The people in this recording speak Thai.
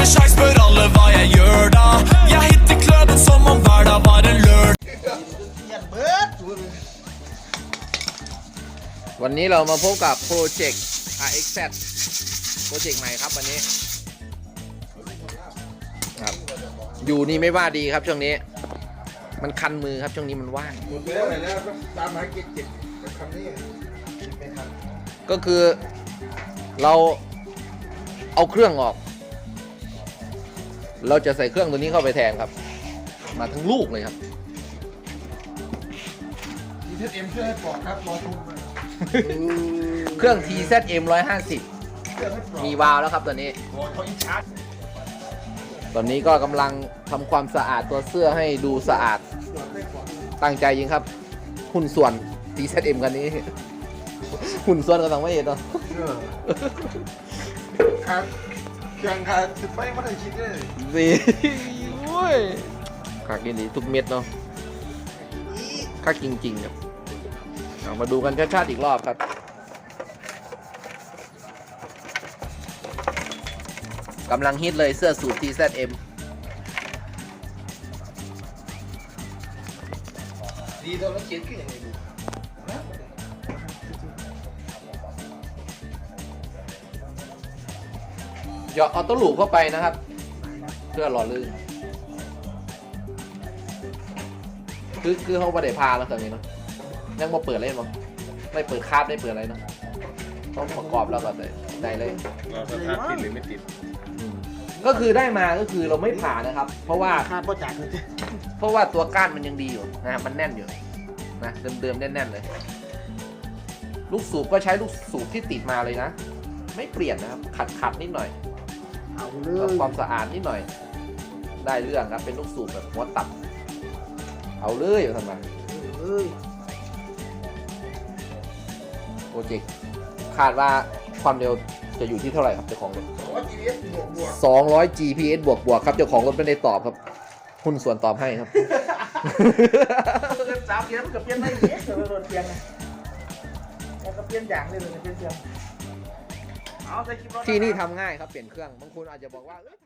med sjanse, spør alle hva jeg gjør da. Jeg hitter kløben som om hver dag var en lørdag. วันนี้เรามาพบกับโปรเจกต์ RXZ โปรเจกต์ใหม่ครับวันนี้ครับอยู่นี่ไม่ว่าดีครับช่วงนี้ มันคันมือครับช่วงนี้มันว่าง หมดแล้วเลยแล้วก็ตามหาเก็บเก็บกับคำนี้ไม่ทันก็คือเราเอาเครื่องออก เราจะใส่เครื่องตัวนี้เข้าไปแทนครับ มาทั้งลูกเลยครับดีเทสเอ็มช่วยให้ปลอกครับรอชมไปเครื่อง TZM 150 เพื่อให้ปลอกมีวาล์วแล้วครับตัวนี้โอ้ยเขาอิจฉาตอนนี้ก็กำลังทำความสะอาดตัวเสื้อให้ดูสะอาดปลอกได้ปลอกตั้งใจยิงครับ หุ่นส่วน TZM กันนี้ หุ่นส่วนก็ต้องไม่เห็นเนาะเออครับ เครื่องขาดสิบไฟไม่ได้คิดเลยสิโอ้ยขากินดีทุกเม็ดเนาะค่าจริงๆครับเอามาดูกันชัดๆอีกรอบครับกำลังฮิตเลยเสื้อสูท TZM ดีตอนนั้นเขียนขึ้นยังไงดู หยาะเอาต้นหลูกเข้าไปนะครับ เพื่อหล่อลื่น คือคือเขาประเดี๋ยวพาแล้วตอนนี้เนาะยังมาเปิดเล่นมั้งไม่เปิดคาดไม่เปิดอะไรเนาะต้องประกอบแล้วก็ได้ได้เลย เราสภาพติดหรือไม่ติดอืมก็คือได้มาก็คือเราไม่ผ่านะครับ เพราะว่าขาดประจักษ์เลยเพราะว่าตัวก้านมันยังดีอยู่นะมันแน่นอยู่นะเดิมๆแน่นๆเลย ลูกสูบก็ใช้ลูกสูบที่ติดมาเลยนะ ไม่เปลี่ยนนะครับ ขัดขัดๆนิดหน่อย เอาเลทำยความสะอาดนิดหน่อย ได้เรื่องครับเป็นลูกสูบแบบหัวตับ เอาเลยทำไมเอ้ยโปรเจกต์คาดว่าความเร็วจะอยู่ที่เท่าไหร่ครับเจ้าของรถสองร้อยจีเอสบวกบวก200 GPS บวกบวกครับเจ้าของรถไม่ได้ตอบครับ หุ้นส่วนตอบให้ครับสามเปลี่ยนมันก็เปลี่ยนไม่เยอะเลยโดนเปลี่ยนนะแล้วก็เปลี่ยนอย่างเลยเลยเปลี่ยนเปลี่ยน ที่นี่ทำง่ายครับเปลี่ยนเครื่องบางคนอาจจะบอกว่าเอ้ย